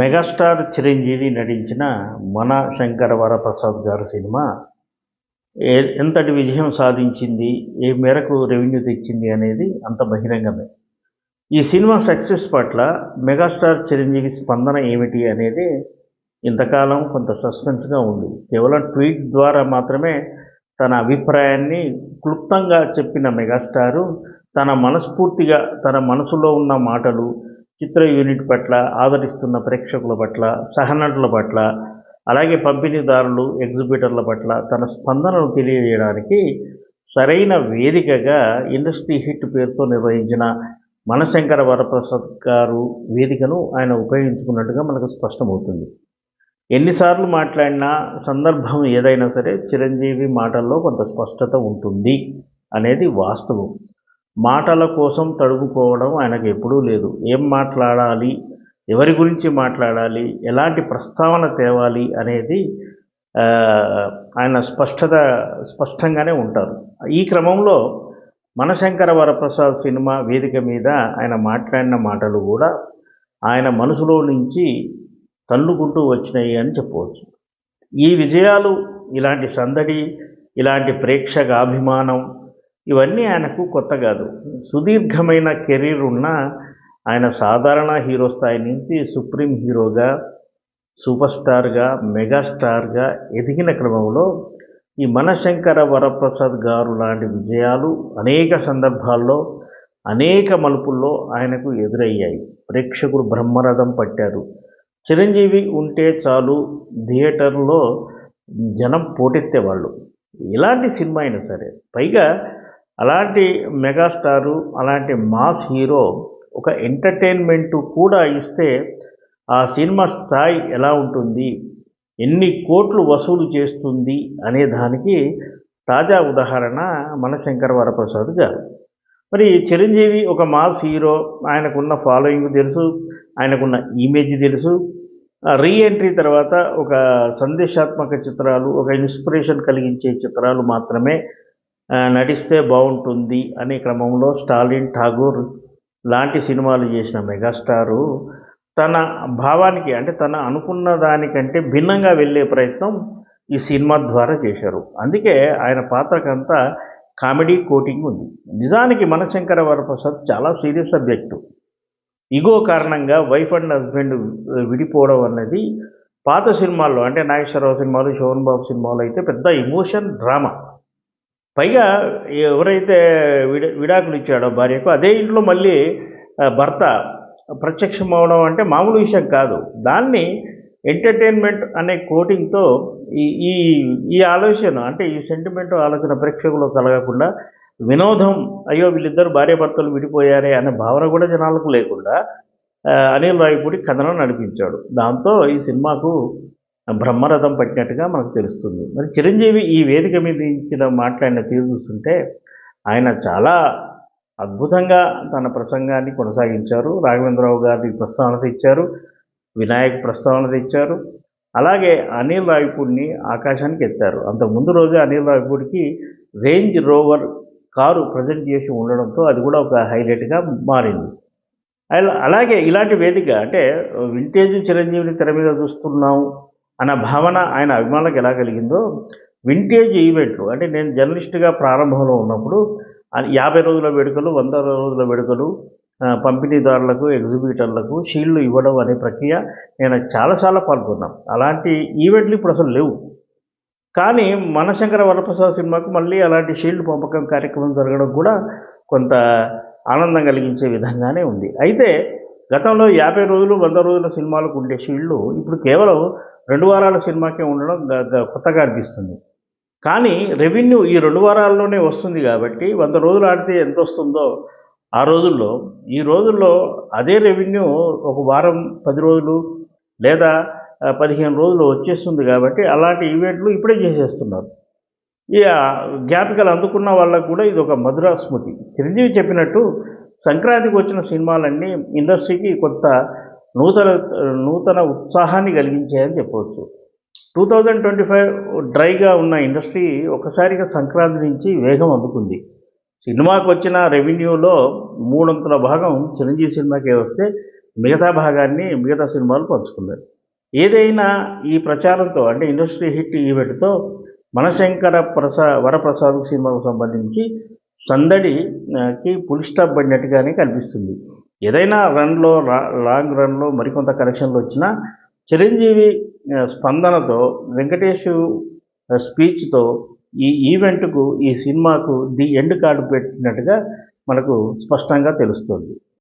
Megastar Chiranjeevi నటించిన మన శంకర వరప్రసాద్ గారు సినిమా ఏ ఎంతటి విజయం సాధించింది ఏ మేరకు రెవెన్యూ తెచ్చింది అనేది అంత బహిరంగమే. ఈ సినిమా సక్సెస్ పట్ల మెగాస్టార్ చిరంజీవి స్పందన ఏమిటి అనేది ఇంతకాలం కొంత సస్పెన్స్గా ఉంది. కేవలం ట్వీట్ ద్వారా మాత్రమే తన అభిప్రాయాన్ని క్లుప్తంగా చెప్పిన మెగాస్టారు తన మనస్ఫూర్తిగా తన మనసులో ఉన్న మాటలు చిత్ర యూనిట్ పట్ల ఆదరిస్తున్న ప్రేక్షకుల పట్ల సహనటుల పట్ల అలాగే పంపిణీదారులు ఎగ్జిబిటర్ల పట్ల తన స్పందనను తెలియజేయడానికి సరైన వేదికగా ఇండస్ట్రీ హిట్ పేరుతో నిర్వహించిన మనశంకర వరప్రసాద్ గారు వేదికను ఆయన ఉపయోగించుకున్నట్టుగా మనకు స్పష్టమవుతుంది. ఎన్నిసార్లు మాట్లాడినా సందర్భం ఏదైనా సరే చిరంజీవి మాటల్లో కొంత స్పష్టత ఉంటుంది అనేది వాస్తవం. మాటల కోసం తడుపుకోవడం ఆయనకు ఎప్పుడూ లేదు. ఏం మాట్లాడాలి? ఎవరి గురించి మాట్లాడాలి? ఎలాంటి ప్రస్తావన తేవాలి అనేది ఆయన స్పష్టత స్పష్టంగానే ఉంటారు. ఈ క్రమంలో మనశంకర వరప్రసాద్ సినిమా వేదిక మీద ఆయన మాట్లాడిన మాటలు కూడా ఆయన మనసులో నుంచి తల్లుకుంటూ వచ్చినాయి అని చెప్పవచ్చు. ఈ విజయాలు ఇలాంటి సందడి ఇలాంటి ప్రేక్షక అభిమానం ఇవన్నీ ఆయనకు కొత్త కాదు. సుదీర్ఘమైన కెరీర్ ఉన్న ఆయన సాధారణ హీరో స్థాయి నుంచి సుప్రీం హీరోగా సూపర్ స్టార్గా మెగాస్టార్గా ఎదిగిన క్రమంలో ఈ మనశంకర వరప్రసాద్ గారు లాంటి విజయాలు అనేక సందర్భాల్లో అనేక మలుపుల్లో ఆయనకు ఎదురయ్యాయి. ప్రేక్షకులు బ్రహ్మరథం పట్టారు. చిరంజీవి ఉంటే చాలు థియేటర్లో జనం పోటెత్తేవాళ్ళు. ఎలాంటి సినిమా అయినా సరే పైగా అలాంటి మెగాస్టారు అలాంటి మాస్ హీరో ఒక ఎంటర్టైన్మెంట్ కూడా ఇస్తే ఆ సినిమా స్థాయి ఎలా ఉంటుంది ఎన్ని కోట్లు వసూలు చేస్తుంది అనే దానికి తాజా ఉదాహరణ మన మనశంకర వరప్రసాద్ గారు. మరి చిరంజీవి ఒక మాస్ హీరో ఆయనకున్న ఫాలోయింగ్ తెలుసు ఆయనకున్న ఇమేజ్ తెలుసు. రీ ఎంట్రీ తర్వాత ఒక సందేశాత్మక చిత్రాలు ఒక ఇన్స్పిరేషన్ కలిగించే చిత్రాలు మాత్రమే నటిస్తే బాగుంటుంది అనే క్రమంలో స్టాలిన్ ఠాగూర్ లాంటి సినిమాలు చేసిన మెగాస్టారు తన భావానికి అంటే తన అనుకున్న దానికంటే భిన్నంగా వెళ్ళే ప్రయత్నం ఈ సినిమా ద్వారా చేశారు. అందుకే ఆయన పాత్రకంతా కామెడీ కోటింగ్ ఉంది. నిజానికి మనశంకర వరప్రసాద్ చాలా సీరియస్ సబ్జెక్టు. ఇగో కారణంగా వైఫ్ అండ్ హస్బెండ్ విడిపోవడం అనేది పాత సినిమాల్లో అంటే నాగేశ్వరరావు సినిమాలు శోభన్ బాబు సినిమాలు అయితే పెద్ద ఇమోషన్ డ్రామా. పైగా ఎవరైతే విడ విడాకులు ఇచ్చాడో భార్యకు అదే ఇంట్లో మళ్ళీ భర్త ప్రత్యక్షం అవడం అంటే మామూలు విషయం కాదు. దాన్ని ఎంటర్టైన్మెంట్ అనే కోటింగ్తో ఈ ఈ ఈ ఆలోచన అంటే ఈ సెంటిమెంట్ ఆలోచన ప్రేక్షకులు కలగకుండా వినోదం అయ్యో వీళ్ళిద్దరు భార్యాభర్తలు విడిపోయారే అనే భావన కూడా జనాలకు లేకుండా అనిల్ రాయపూడి కథనం నడిపించాడు. దాంతో ఈ సినిమాకు బ్రహ్మరథం పట్టినట్టుగా మనకు తెలుస్తుంది. మరి చిరంజీవి ఈ వేదిక మీద ఇచ్చిన మాట్లాడిన తీరు చూస్తుంటే ఆయన చాలా అద్భుతంగా తన ప్రసంగాన్ని కొనసాగించారు. రాఘవేంద్రరావు గారి ప్రస్తావన తెచ్చారు. వినాయక్ ప్రస్తావన తెచ్చారు. అలాగే అనిల్ రావిపూడిని ఆకాశానికి ఎత్తారు. అంత ముందు రోజే అనిల్ రావిపూడికి రేంజ్ రోవర్ కారు ప్రజెంట్ చేసి ఉండడంతో అది కూడా ఒక హైలైట్గా మారింది. అలాగే ఇలాంటి వేదిక అంటే వింటేజ్ చిరంజీవిని తెర మీద చూస్తున్నాం. అన్న భావన ఆయన అభిమానులకు ఎలా కలిగిందో వింటేజ్ ఈవెంట్లు అంటే నేను జర్నలిస్ట్గా ప్రారంభంలో ఉన్నప్పుడు యాభై రోజుల వేడుకలు వంద రోజుల వేడుకలు పంపిణీదారులకు ఎగ్జిబిటర్లకు షీల్డ్లు ఇవ్వడం అనే ప్రక్రియ నేను చాలాసార్లు పాల్గొన్నాను అలాంటి ఈవెంట్లు ఇప్పుడు అసలు లేవు. కానీ మనశంకర వరప్రసాద్ సినిమాకు మళ్ళీ అలాంటి షీల్డ్ పంపకం కార్యక్రమం జరగడం కూడా కొంత ఆనందం కలిగించే విధంగానే ఉంది. అయితే గతంలో యాభై రోజులు వంద రోజుల సినిమాలకు ఉండే షీల్డ్లు ఇప్పుడు కేవలం రెండు వారాల సినిమాకే ఉండడం కొత్తగా అనిపిస్తుంది. కానీ రెవెన్యూ ఈ రెండు వారాల్లోనే వస్తుంది కాబట్టి వంద రోజులు ఆడితే ఎంత వస్తుందో ఆ రోజుల్లో ఈ రోజుల్లో అదే రెవెన్యూ ఒక వారం పది రోజులు లేదా పదిహేను రోజులు వచ్చేస్తుంది కాబట్టి అలాంటి ఈవెంట్లు ఇప్పుడే చేసేస్తున్నారు. ఈ జ్ఞాపికలు అందుకున్న వాళ్ళకు కూడా ఇది ఒక మధుర స్మృతి. చిరంజీవి చెప్పినట్టు సంక్రాంతికి వచ్చిన సినిమాలన్నీ ఇండస్ట్రీకి కొత్త నూతన నూతన ఉత్సాహాన్ని కలిగించాయని చెప్పవచ్చు. టూ థౌజండ్ ట్వంటీ ఫైవ్ డ్రైగా ఉన్న ఇండస్ట్రీ ఒకసారిగా సంక్రాంతి నుంచి వేగం అందుకుంది. సినిమాకి వచ్చిన రెవెన్యూలో మూడొంతుల భాగం చిరంజీవి సినిమాకే వస్తే మిగతా భాగాన్ని మిగతా సినిమాలు పంచుకున్నాయి ఏదైనా ఈ ప్రచారంతో అంటే ఇండస్ట్రీ హిట్ ఈవెంట్తో మనశంకర ప్రసా వరప్రసాద్ సినిమాకు సంబంధించి సందడికి పులి స్టాప్ పడినట్టుగానే కనిపిస్తుంది. ఏదైనా రన్లో లాంగ్ రన్లో మరికొంత కనెక్షన్లు వచ్చినా చిరంజీవి స్పందనతో వెంకటేష్ స్పీచ్తో ఈ ఈవెంట్కు ఈ సినిమాకు ది ఎండ్ కార్డు పెట్టినట్టుగా మనకు స్పష్టంగా తెలుస్తుంది.